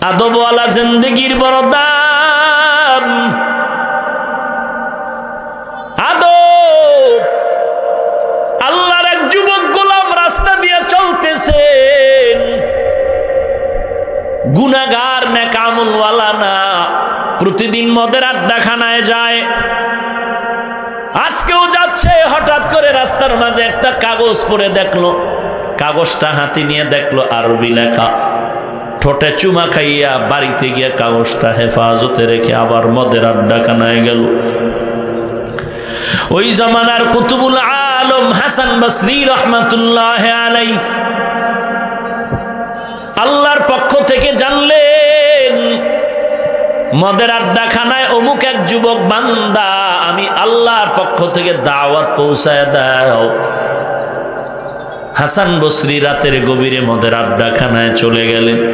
আদবওয়ালা জিন্দগির বড় দাম। আদব। আল্লাহর এক যুবক গোলাম রাস্তা দিয়ে গুনাগার না কামলওয়ালা না, প্রতিদিন মদের আড্ডাখানায় যায়। আজকেও যাচ্ছে, হঠাৎ করে রাস্তার মাঝে একটা কাগজ পড়ে দেখল। কাগজটা হাতে নিয়ে দেখল আরবি লেখা। ঠোঁটে চুমা খাইয়া বাড়িতে গিয়ে কাগজটা হেফাজতে রেখে আবার মদের আড্ডাখানায় গেল। ওই জমানার কুতুবুল আলম হাসান বসরি রহমতুল্লাহ আলাই আল্লাহর পক্ষ থেকে জানলেন, মদের আড্ডাখানায় অমুক এক যুবক বান্দা, আমি আল্লাহর পক্ষ থেকে দাওয়াত পৌঁছায় দাও। হাসান বসরি রাতের গভীরে মদের আড্ডাখানায় চলে গেলেন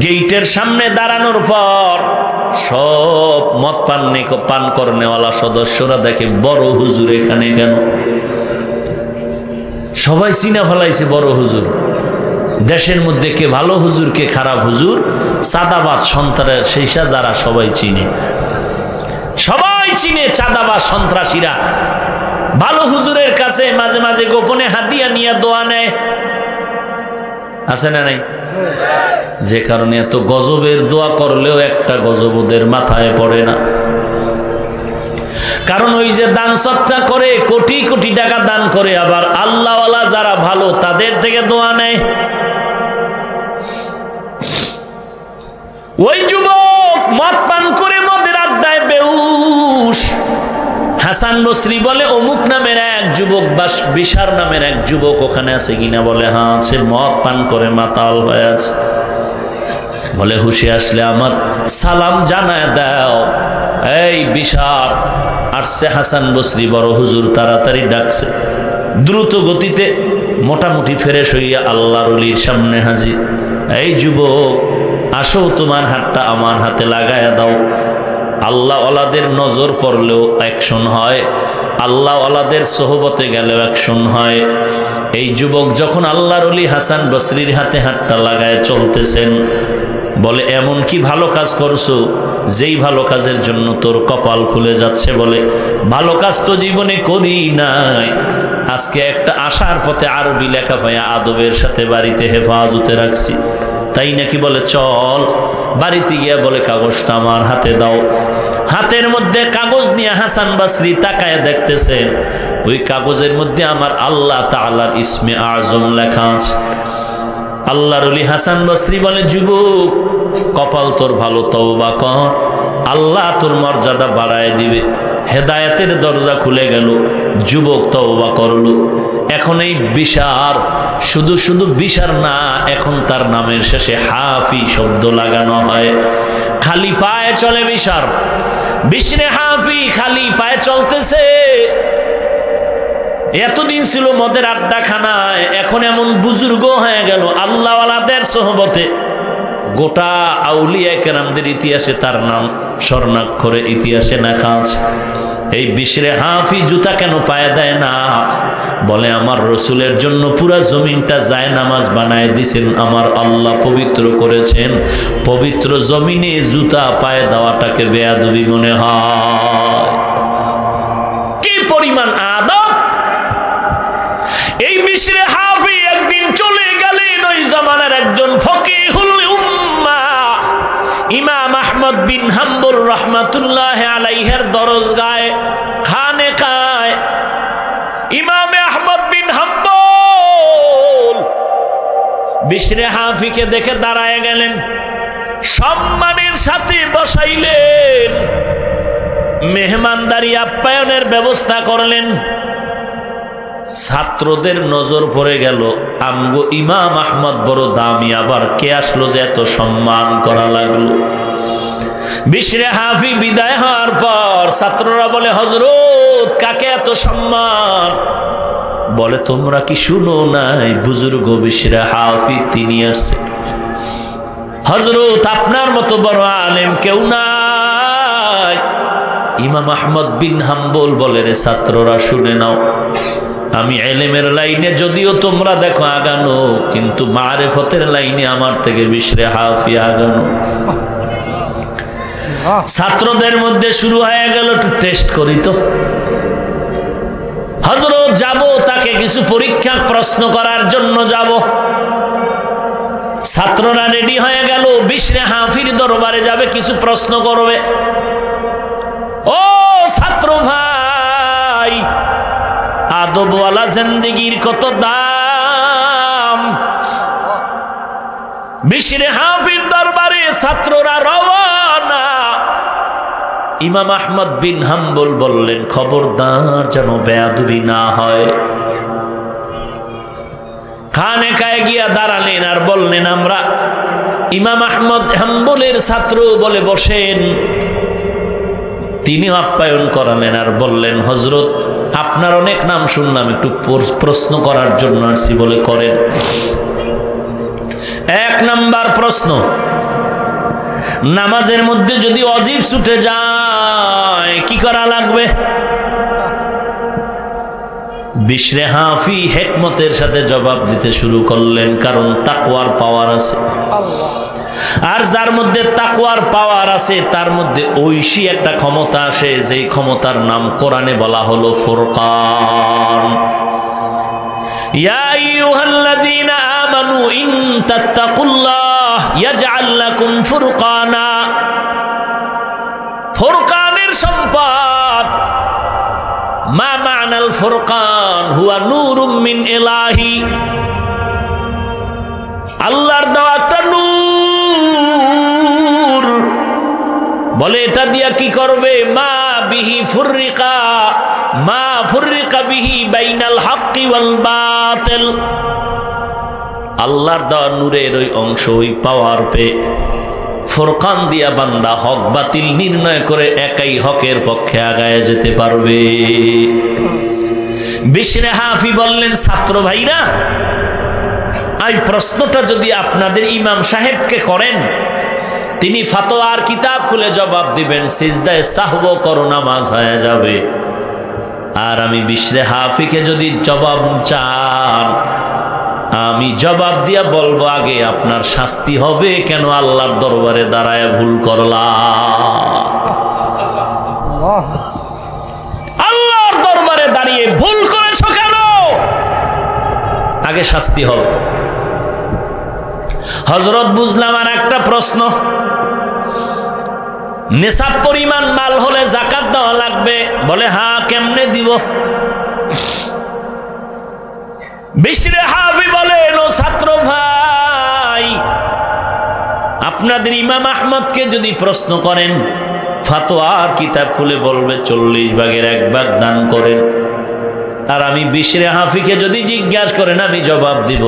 গেইটের সামনে দাঁড়ানোর পর সব মদ পান পান করনেওয়ালা সদস্যরা দেখে বড় হুজুর এখানে কেন? সবাই চিনা ফেলাইছে বড় হুজুর। দেশের মধ্যে কে ভালো হুজুর, কে খারাপ হুজুর চাঁদাবাদ সন্ত্রাস সেইসা যারা সবাই চিনে। সবাই চিনে চাঁদাবাদ সন্ত্রাসীরা। ভালো হুজুরের কাছে মাঝে মাঝে গোপনে হাতিয়া নিয়ে দোয়া নেয়। আছে না নাই? যে কারণে এত গজবের দোয়া করলেও একটা গজব ওদের মাথায় পড়ে না। কারণ ওই যে দান সত্তা করে, কোটি কোটি টাকা দান করে, আবার আল্লাহওয়ালা যারা ভালো, তাদের থেকে দোয়া নেয়। ওই যুবক হাসান বসরি বলে, অমুক নামের এক যুবক বা বিশার নামের এক যুবক ওখানে আছে কিনা বলে হ্যাঁ আছে, মদ পান করে, মাতাল হয়ে আছে। বলে হুশে আসলে আমার সালাম জানায় দাও। এই বিশার আসছে হাসান বসরি বড় হুজুর তাড়াতাড়ি ডাকছে। দ্রুত গতিতে মোটামুটি ফেরেশ হইয়া আল্লাহর অলির সামনে হাজির। এই যুবক, আসো, তোমার হাতটা আমার হাতে লাগায়া দাও। আল্লাহ ওলাদের নজর পড়লেও অ্যাকশন হয় আল্লাহ ওলাদের সোহবতে গেলেও অ্যাকশন হয়। এই যুবক যখন আল্লাহর অলি হাসান বসরির হাতে হাতটা লাগায় চলতেছেন, বলে, এমন কি ভালো কাজ করছ? যেই ভালো কাজের জন্য তোর কপাল খুলে যাচ্ছে। বলে, ভালো কাজ তো জীবনে করি নাই। আজকে একটা আসার পথে আরবি লেখা পাইয়া আদবের সাথে বাড়িতে হেফাজতে রাখছি। তাই নাকি বলে, চল বাড়িতে গিয়া বলে, কাগজটা আমার হাতে দাও। হাতের মধ্যে কাগজ নিয়ে হাসান বাসরি তাকায় দেখতেছেন ওই কাগজের মধ্যে আমার আল্লাহ তাল্লাহ ইসমে আজম লেখা আছে। আল্লাহর অলি হাসান বসরি বলে, যুবক, কপাল তোর ভালো, তওবা কর। আল্লাহ তোর মর্যাদা বাড়ায় দিবে। হেদায়েতের দরজা খুলে গেল, যুবক তওবা করল। এখন এই বিশার, শুধু শুধু বিশার না, এখন তার নামের শেষে হাফি শব্দ লাগানো হয়। খালি পায়ে চলে বিশার। বিষ্ণে হাফি খালি পায়ে চলতেছে। এতদিন ছিল মদের আড্ডাখানায়, এখন এমন বুজুর্গ হয়ে গেল আল্লাহওয়ালাদের সহবতে। গোটা আউলিয়া কেরামদের ইতিহাসে তার নাম। স্বর্ণাক্ষরে ইতিহাসে লেখা আছে এই বিশ্রে হাফি জুতা কেন পায়ে দেয় না? বলে, আমার রসুলের জন্য পুরা জমিনটা যায় নামাজ বানায় দিছেন। আমার আল্লাহ পবিত্র করেছেন। পবিত্র জমিনে জুতা পায়ে দেওয়াটাকে বেয়াদবি মনে হয়। আহমদ বিন হাম্বুর রহমাতুল্লাহ আলাইহের দরজ গায় খানে খায়। ইমামে আহমদ বিন হাম্বল বিশরে হাফিকে দেখে দাঁড়ায় গেলেন। সম্মানের সাথে বসাইলেন। মেহমানদারি আপ্যায়নের ব্যবস্থা করলেন। ছাত্রদের নজর পড়ে গেল। আমগো ইমাম আহমদ বড় দামি। আবার কে আসলো যে এত সম্মান করা লাগল? বিশ্রে হাফি বিদায় হওয়ার পর ছাত্ররা বলে হজরত কাকে এত সম্মান? বলে, তোমরা কি শুনো নাই বুজুর্গ বিশ্রে হাফি তিনি আসছে? হজরত আপনার মতো বড় আলেম কেউ নাই। ইমাম আহমদ বিন হাম্বল বলে, রে ছাত্ররা, শুনে নাও, আমি এলেমের লাইনে যদিও তোমরা দেখো আগানো, কিন্তু মারেফতের লাইনে আমার থেকে বিশরে হাফি আগানো। ছাত্রদের মধ্যে শুরু হয়ে গেল একটু টেস্ট করি তো। হজরত যাব, তাকে কিছু পরীক্ষা, প্রশ্ন করার জন্য যাব। ছাত্ররা রেডি হয়ে গেল বিশরে হাফির দরবারে যাবে, কিছু প্রশ্ন করবে। ও ছাত্র ভাই, আদবওয়ালা জিন্দিগির কত দাম? বিশরে হাফির দরবারে ছাত্ররা রওয়ানা ইমাম আহমদ বিন হাম্বল বললেন, খবরদার যেন বেয়াদুবি না হয়। খানে কায়ে গিয়া দাঁড়ালেন আর বললেন, আমরা ইমাম আহমদ হাম্বলের ছাত্র বলে বসেন। তিনি আপ্যায়ন করালেন আর বললেন হজরত আপনার অনেক নাম শুনলাম, একটু প্রশ্ন করার জন্য আসছি বলে করেন। এক নাম্বার প্রশ্ন, নামাজের মধ্যে যদি অজীব ছুটে যায় কি করা লাগবে? বিশরে হাফি হেকমতের সাথে জবাব দিতে শুরু করলেন, কারণ তাকওয়ার পাওয়ার আছে। আর যার মধ্যে তাকওয়ার পাওয়ার আছে, তার মধ্যে ঐশী একটা ক্ষমতা আসে, যেই ক্ষমতার নাম কোরআনে বলা হলো ফুরকান। আমানু ইন তাত্তাকুল্লাহ, ইয়াজআল লাকুম ফুরকানা। ফুরকানের সম্পদ। মা মা'নাল ফুরকান, হুয়া নূরুম মিন ইলাহি। আল্লাহর দেওয়া একটা নূর। বলে, এটা দিয়া কি করবে? মা বিহি ফুররিকা, মা ফুররিকা বিহি বাইনাল হাক্কি ওয়াল বাতিল। আল্লাহর দেওয়া নূরের ওই অংশ, ওই পাওয়ার পে ফোরকান দিয়া বান্দা হক বাতিল নির্ণয় করে একাই হকের পক্ষে আগায় যেতে পারবে। বিশরে হাফি বললেন, ছাত্র ভাইরা, এই প্রশ্নটা যদি আপনাদের ইমাম সাহেবকে করেন, তিনি ফাতোয়ার কিতাব খুলে জবাব দিবেন, সিজদায় সাহব করো নামাজ হয়ে যাবে। আর আমি বিশরে হাফিকে যদি জবাব চান আমি জবাব দিয়া বলব আগে আপনার শাস্তি হবে কেন আল্লাহর দরবারে দাঁড়ায় ভুল করলা? আল্লাহর দরবারে দাঁড়িয়ে ভুল করেছ কেন? আগে শাস্তি হবে। হজরত বুঝলাম আর একটা প্রশ্ন। নেশাব পরিমাণ মাল হলে জাকাত দেওয়া লাগবে? বলে হ্যাঁ কেমনে দিব? বিশরে হাবি বলেন ও ছাত্র ভাই, আপনাদের ইমাম আহমদকে যদি প্রশ্ন করেন ফাতোয়ার কিতাব খুলে বলবে, চল্লিশ ভাগের এক ভাগ দান করেন। আর আমি বিশরে হাফিকে যদি জিজ্ঞাসা করেন, আমি জবাব দিব,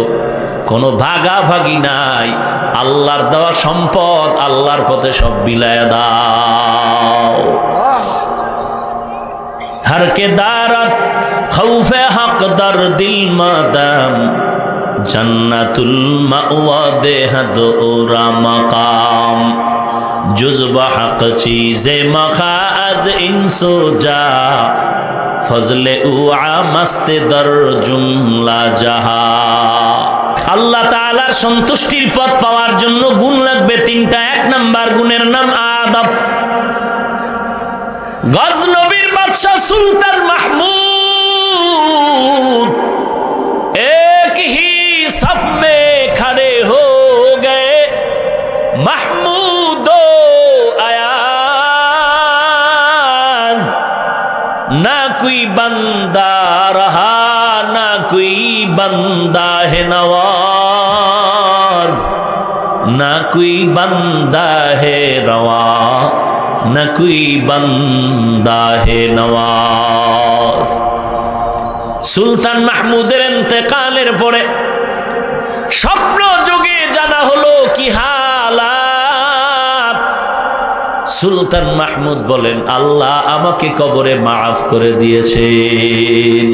কোনো ভাগাভাগি নাই, আল্লাহর দেওয়া সম্পদ আল্লাহর পথে সব বিলায় দাও। ہر کے دارت خوف حق در دل مدام جنت المعوہ دے دورا مقام جزب حق چیز مخاز انسو جا فضل اوعا مست در جملہ جہاں আল্লাহ তালার সন্তুষ্টির পথ পাওয়ার জন্য গুণ লাগবে তিনটা এক নাম্বার গুণের নাম আদব গজনব बादशाह सुल्तान महमूद एक ही सब में खड़े हो गए। महमूद आयाज ना कोई बंदा रहा, ना कोई बंदा है नवाज़, ना कोई बंदा है रवा। না কুই بندہ ہے সুলতান মাহমুদের এতেকালের পরে স্বপ্ন যুগে জানা হলো কি হালাত। সুলতান মাহমুদ বলেন, আল্লাহ আমাকে কবরে মাফ করে দিয়েছেন।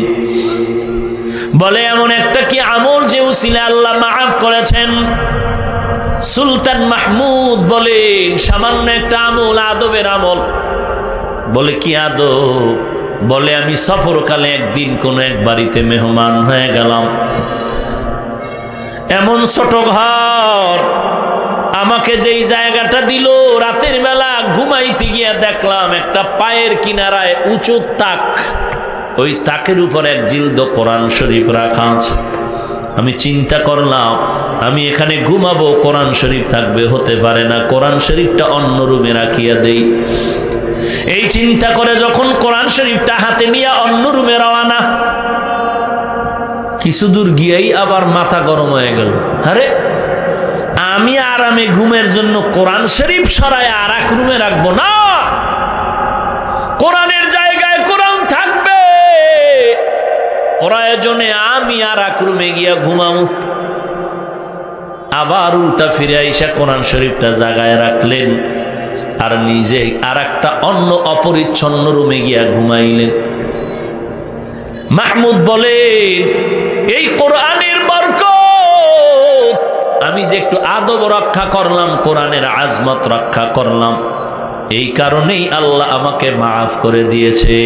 বলে, এমন একটা কি আমল যে উসিলে আল্লাহ মাফ করেছেন? সুলতান মাহমুদ বলেন সামান্য একটা আমল, আদবের আমল। বলে, কি আদব? বলে, আমি সফরকালে একদিন কোনো এক বাড়িতে মেহমান হয়ে গেলাম। এমন ছোট ঘর, আমাকে যেই জায়গাটা দিল, রাতের বেলা ঘুমাইতে গিয়া দেখলাম একটা পায়ের কিনারায় উঁচু তাক। ওই তাকের উপর এক জিলদ কোরআন শরীফ রাখা আছে। আমি চিন্তা করলাম আমি এখানে ঘুমাবো, কোরআন শরীফ থাকবে, হতে পারে না। কোরআন শরীফটা অন্য রুমে রাখিয়া দেই। এই চিন্তা করে যখন কোরআন শরীফটা হাতে নিয়ে অন্য রুমে রওয়ানা কিছু দূর গিয়েই আবার মাথা গরম হয়ে গেল। আরে, আমি আরামে ঘুমের জন্য কোরআন শরীফ সরায় আর এক রুমে রাখব না। কোরআনের জায়গায় কোরআন থাকবে। প্রয়োজনে আমি আর এক রুমে গিয়া ঘুমাবো। আবার উল্টা ফিরে আইসা কোরআন শরীফটা জাগায় রাখলেন আর নিজে আর একটা অন্য অপরিচ্ছন্ন রুমে গিয়া ঘুমাইলেন। মাহমুদ বলে, এই কোরআনের বরকত, আমি যে একটু আদব রক্ষা করলাম, কোরআনের আজমত রক্ষা করলাম, এই কারণেই আল্লাহ আমাকে মাফ করে দিয়েছে।